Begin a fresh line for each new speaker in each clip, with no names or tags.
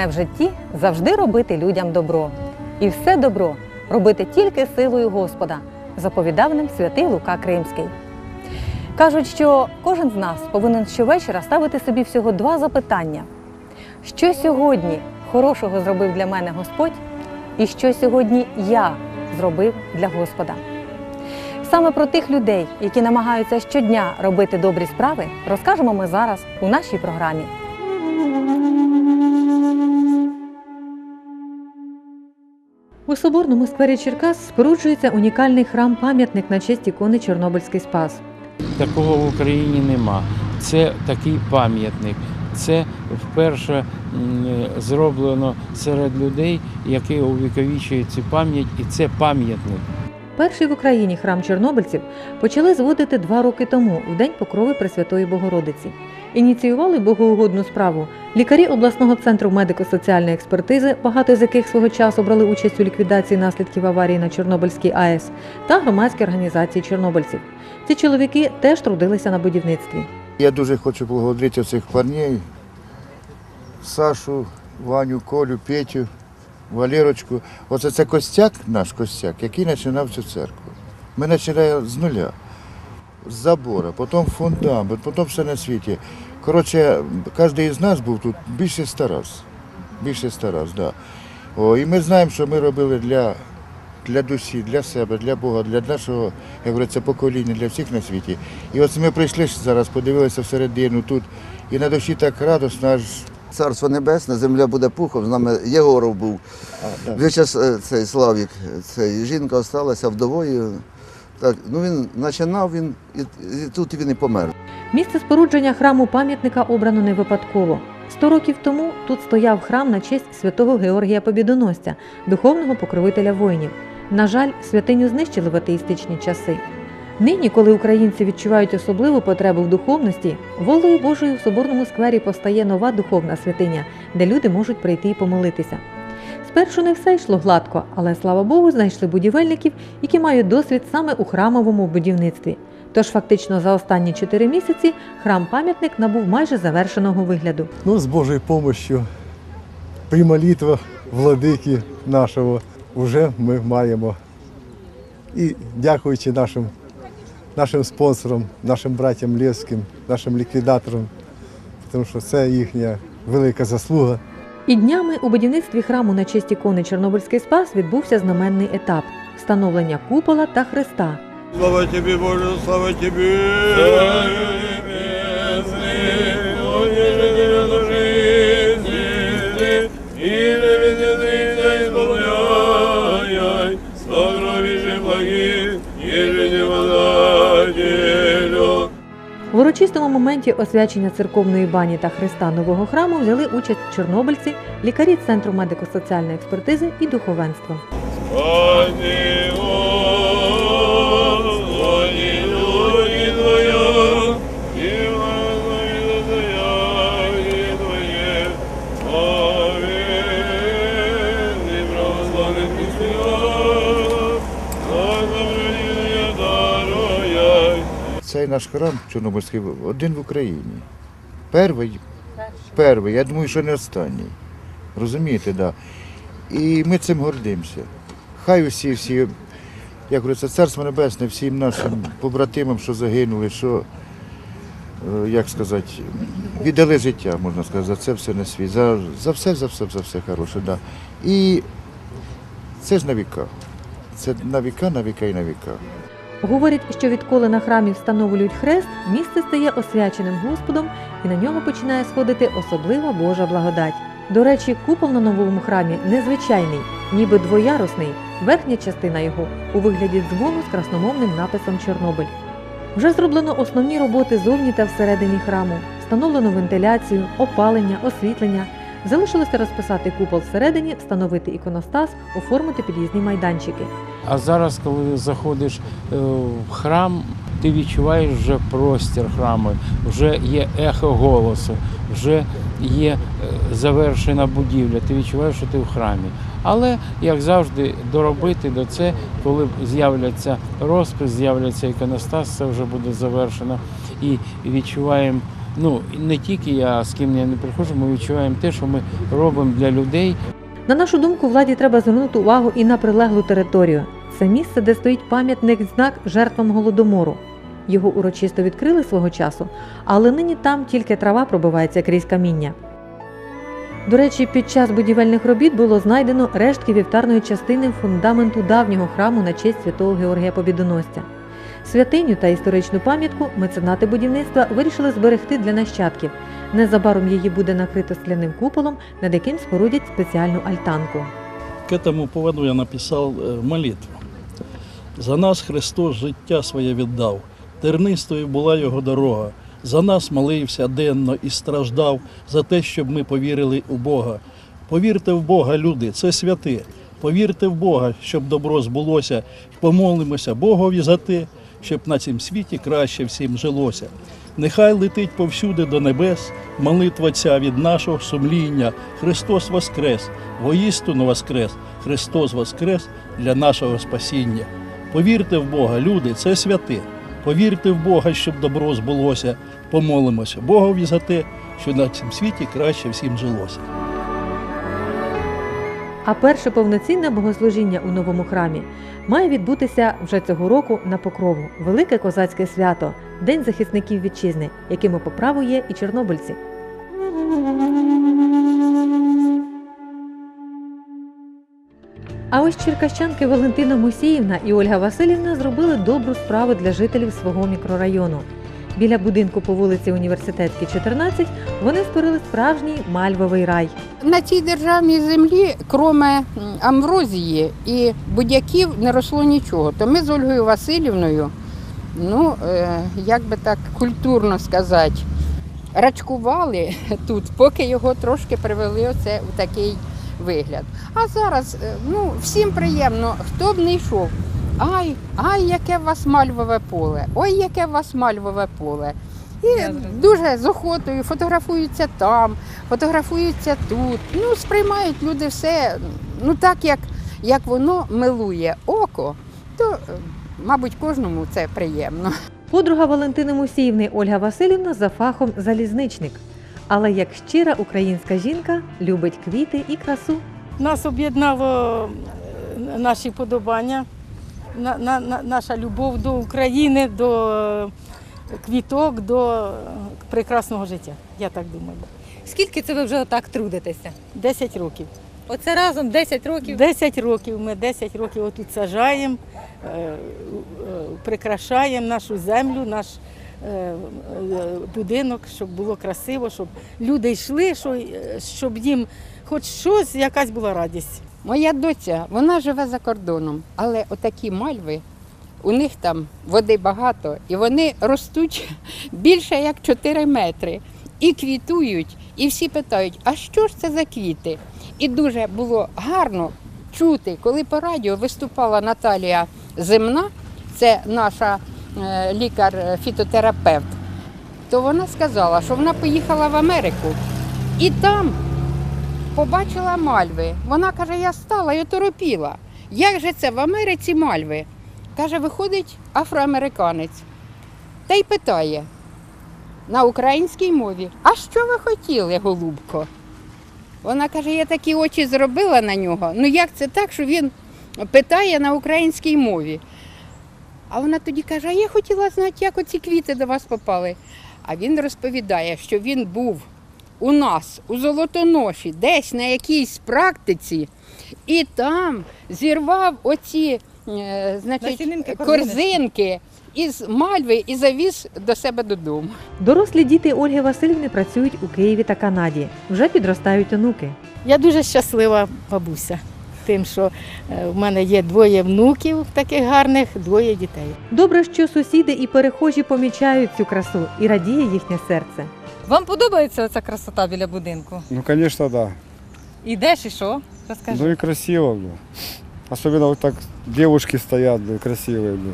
Головне в житті завжди робити людям добро. І все добро робити тільки силою Господа, заповідав ним святий Лука Кримський. Кажуть, що кожен з нас повинен щовечора ставити собі всього два запитання: що сьогодні хорошого зробив для мене Господь, і що сьогодні я зробив для Господа. Саме про тих людей, які намагаються щодня робити добрі справи, розкажемо ми зараз у нашій програмі. У соборному сквері Черкас споруджується унікальний храм-пам'ятник на честь ікони Чорнобильський спас.
Такого в Україні нема. Це такий пам'ятник. Це вперше зроблено серед людей, які увіковічують цю пам'ять, і це пам'ятник.
Перший в Україні храм чорнобильців почали зводити два роки тому, в день покрови Пресвятої Богородиці. Ініціювали богоугодну справу лікарі обласного центру медико-соціальної експертизи, багато з яких свого часу брали участь у ліквідації наслідків аварії на Чорнобильській АЕС, та громадські організації чорнобильців. Ці чоловіки теж трудилися на будівництві.
Я дуже хочу поблагодарити цих парней, Сашу, Ваню, Колю, Петю, Валерочку. Оце це костяк, наш костяк, який починав цю церкву. Ми починали з нуля, забора, потім фундамент, потім все на світі. Коротше, кожен із нас був тут більше ста раз. Більше ста раз, да. О, і ми знаємо, що ми робили для, для душі, для себе, для Бога, для нашого, як говориться, покоління, для всіх на світі. І от ми прийшли зараз, подивилися всередину тут, і на душі так радосно, аж
Царство Небесне, земля буде пухом, з нами Єгоров був. Вичас е, цей Славік, цей жінка залишилася вдовою. Так, ну він починав, він і, і тут він і помер.
Місце спорудження храму пам'ятника обрано не випадково. Сто років тому тут стояв храм на честь святого Георгія Побідоносця, духовного покровителя воїнів. На жаль, святиню знищили в атеїстичні часи. Нині, коли українці відчувають особливу потребу в духовності, волею Божою в соборному сквері постає нова духовна святиня, де люди можуть прийти і помолитися. Спершу не все йшло гладко, але слава Богу, знайшли будівельників, які мають досвід саме у храмовому будівництві. Тож фактично за останні чотири місяці храм-пам'ятник набув майже завершеного вигляду.
Ну, с Божьей помощью, при молитвах владики нашого, вже ми маємо. І дякуючи нашим, нашим спонсорам, нашим братям Лєвським, нашим ліквідаторам, тому що це їхня велика заслуга.
І днями у будівництві храму на честь ікони Чорнобильський спас відбувся знаменний етап встановлення купола та хреста.
Слава тебе, Боже, слава тебе!
В урочистому моменті освячення церковної бані та хреста нового храму взяли участь чорнобильці, лікарі Центру медико-соціальної експертизи і духовенство.
Цей наш храм Чорнобильський один в Україні. Перший, перший, я думаю, що не останній. Розумієте, да. І ми цим гордимося. Хай усі, всі, як говориться, царство небесне, всім нашим побратимам, що загинули, що, е, як сказати, віддали життя, можна сказати, за це все на світ. За, за все, за все, за все хороше. Да. І це ж на віка. Це на віка, на віка і на віка.
Говорять, що відколи на храмі встановлюють хрест, місце стає освяченим Господом і на нього починає сходити особлива Божа благодать. До речі, купол на новому храмі незвичайний, ніби двоярусний, верхня частина його у вигляді дзвону з красномовним написом Чорнобиль. Вже зроблено основні роботи зовні та всередині храму, встановлено вентиляцію, опалення, освітлення. Залишилося розписати купол всередині, встановити іконостас, оформити під'їзні майданчики.
А зараз, коли заходиш е, в храм, ти відчуваєш вже простір храму, вже є ехо голосу, вже є е, завершена будівля. Ти відчуваєш, що ти в храмі. Але, як завжди, доробити до це, коли з'являться розпис, з'являться іконостас, це вже буде завершено. І відчуваємо ну не тільки я з ким я не приходжу, ми відчуваємо те, що ми робимо для людей.
На нашу думку, владі треба звернути увагу і на прилеглу територію. Це місце, де стоїть пам'ятник знак жертвам голодомору. Його урочисто відкрили свого часу, але нині там тільки трава пробивається крізь каміння. До речі, під час будівельних робіт було знайдено рештки вівтарної частини фундаменту давнього храму на честь святого Георгія Побідоносця. Святиню та історичну пам'ятку меценати будівництва вирішили зберегти для нащадків. Незабаром її буде накрито скляним куполом, над яким спорудять спеціальну альтанку.
К этому поводу я написал э, молитву. За нас Христос життя своє віддав, тернистою була його дорога. За нас молився денно і страждав за те, щоб ми повірили у Бога. Повірте в Бога, люди, це святе. Повірте в Бога, щоб добро збулося, помолимося Богові за те, щоб на цім світі краще всім жилося. Нехай летить повсюди до небес молитва ця від нашого сумління. Христос Воскрес, воістину Воскрес, Христос Воскрес для нашого спасіння. Повірте в Бога, люди, це святе. Повірте в Бога, щоб добро збулося. Помолимося Богові за те, що на цім світі краще всім жилося.
А перше повноцінне богослужіння у новому храмі має відбутися вже цього року на покрову велике козацьке свято День захисників вітчизни, якими по праву є і чорнобильці. А ось черкащанки Валентина Мусіївна і Ольга Васильівна зробили добру справу для жителів свого мікрорайону. Біля будинку по вулиці Університетській, 14, вони створили справжній мальвовий рай.
На цій державній землі, кроме м, амброзії і будяків, не росло нічого. То ми з Ольгою Васильівною, ну, е, як би так культурно сказати, рачкували тут, поки його трошки привели оце у такий вигляд. А зараз е, ну, всім приємно, хто б не йшов. Ай, ай, яке у вас мальвове поле, ой, яке у вас мальвове поле. І дуже з охотою фотографуються там, фотографуються тут. Ну, сприймають люди все ну так, як, як воно милує око, то, мабуть, кожному це приємно.
Подруга Валентини Мусіївни Ольга Васильівна за фахом залізничник. Але як щира українська жінка любить квіти і красу.
Нас об'єднало е, наші подобання, на, на, на- наша любов до України, до е, квіток, до е, прекрасного життя. Я так думаю.
Скільки це ви вже отак трудитеся?
10 років.
Оце разом 10 років.
10 років. Ми 10 років отут сажаємо, е, прикрашаємо нашу землю, наш будинок, щоб було красиво, щоб люди йшли, що- щоб їм хоч щось, якась була радість.
Моя доця, вона живе за кордоном, але отакі мальви, у них там води багато, і вони ростуть більше як 4 метри. І квітують, і всі питають, а що ж це за квіти? І дуже було гарно чути, коли по радіо виступала Наталія Земна, це наша е, лікар-фітотерапевт, то вона сказала, що вона поїхала в Америку і там побачила мальви. Вона каже, я стала і оторопіла. Як же це в Америці мальви? Каже, виходить афроамериканець та й питає на українській мові: А що ви хотіли, голубко? Вона каже, я такі очі зробила на нього. Ну як це так, що він питає на українській мові? А вона тоді каже, а я хотіла знати, як оці квіти до вас попали. А він розповідає, що він був у нас у Золотоноші, десь на якійсь практиці, і там зірвав оці е, значить,
Насінинки,
корзинки із мальви і завіз до себе додому.
Дорослі діти Ольги Васильівни працюють у Києві та Канаді. Вже підростають онуки.
Я дуже щаслива бабуся, тим, що е, в мене є двоє внуків таких гарних, двоє дітей.
Добре, що сусіди і перехожі помічають цю красу і радіє їхнє серце.
Вам подобається оця красота біля будинку?
Ну, конечно, да.
Ідеш і що? Розкажи.
Ну и красиво, бля. Особенно вот так девушки стоят, бля, красивые, бля.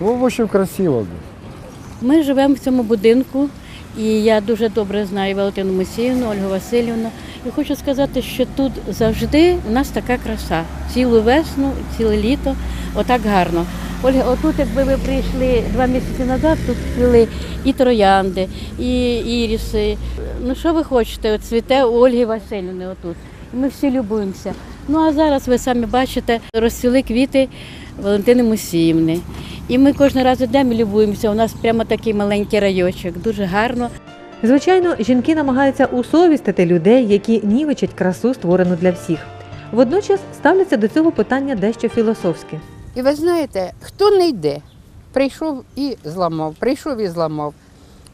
Ну, в общем, красиво, бля.
Ми живемо в цьому будинку, і я дуже добре знаю Валентину Мусіївну, Ольгу Васильівну. І хочу сказати, що тут завжди у нас така краса. Цілу весну, ціле літо, отак гарно. Ольга, отут, якби ви прийшли два місяці назад, тут цвіли і троянди, і іріси. Ну що ви хочете? От цвіте у Ольги Васильівни отут. Ми всі любуємося. Ну а зараз ви самі бачите, розцвіли квіти Валентини Мусіївни. І ми кожен раз йдемо і любуємося. У нас прямо такий маленький райочок, дуже гарно.
Звичайно, жінки намагаються усовістити людей, які нівечать красу, створену для всіх. Водночас ставляться до цього питання дещо філософськи.
І ви знаєте, хто не йде, прийшов і зламав, прийшов і зламав.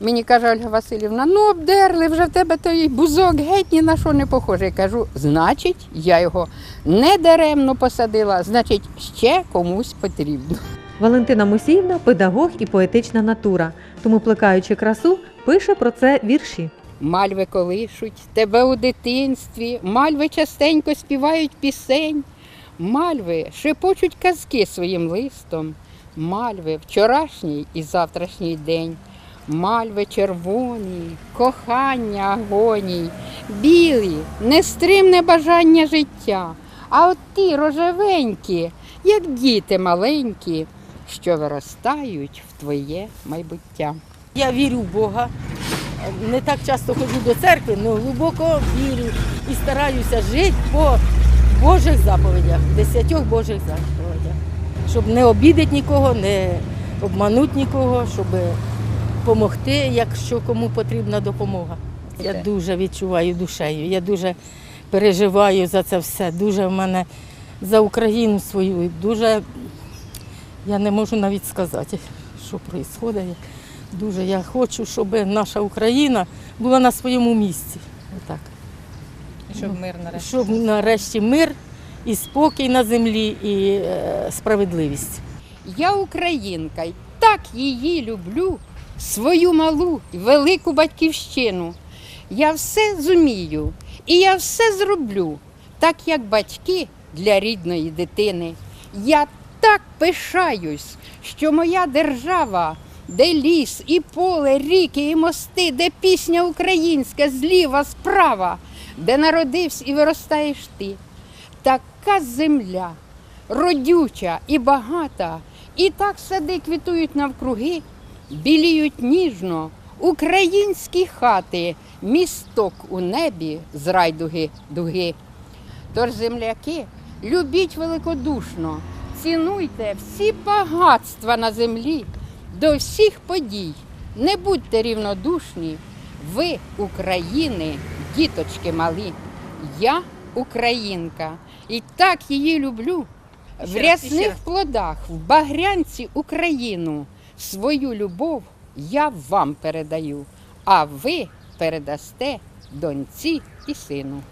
Мені каже Ольга Васильівна, ну обдерли, вже в тебе той бузок геть ні на що не похожий. Кажу, значить, я його не даремно посадила, значить, ще комусь потрібно.
Валентина Мусіївна педагог і поетична натура, тому плекаючи красу, пише про це вірші.
Мальви колишуть тебе у дитинстві, мальви частенько співають пісень, мальви шепочуть казки своїм листом, мальви вчорашній і завтрашній день, мальви червоні, кохання агоній, білі, нестримне бажання життя. А от ті рожевенькі, як діти маленькі, що виростають в твоє майбуття.
Я вірю в Бога. Не так часто ходжу до церкви, але глибоко вірю і стараюся жити по Божих заповідях, десятьох Божих заповідях. Щоб не обідати нікого, не обманути нікого, щоб допомогти, якщо кому потрібна допомога. Я дуже відчуваю душею, я дуже переживаю за це все. Дуже в мене за Україну свою. Дуже я не можу навіть сказати, що відбувається. Дуже я хочу, щоб наша Україна була на своєму місці. Отак.
Щоб мир нарешті.
Щоб нарешті мир і спокій на землі, і е, справедливість.
Я українка, і так її люблю, свою малу і велику батьківщину. Я все зумію і я все зроблю, так як батьки для рідної дитини. Я так пишаюсь, що моя держава, де ліс, і поле, ріки, і мости, де пісня українська зліва, справа, де народився і виростаєш ти. Така земля, родюча і багата, і так сади квітують навкруги, біліють ніжно, українські хати, місток у небі з райдуги дуги. Тож, земляки, любіть великодушно, цінуйте всі багатства на землі, до всіх подій. Не будьте рівнодушні, ви України, діточки малі. Я українка, і так її люблю. В рясних плодах, в багрянці Україну. Свою любов я вам передаю, а ви передасте доньці і сину.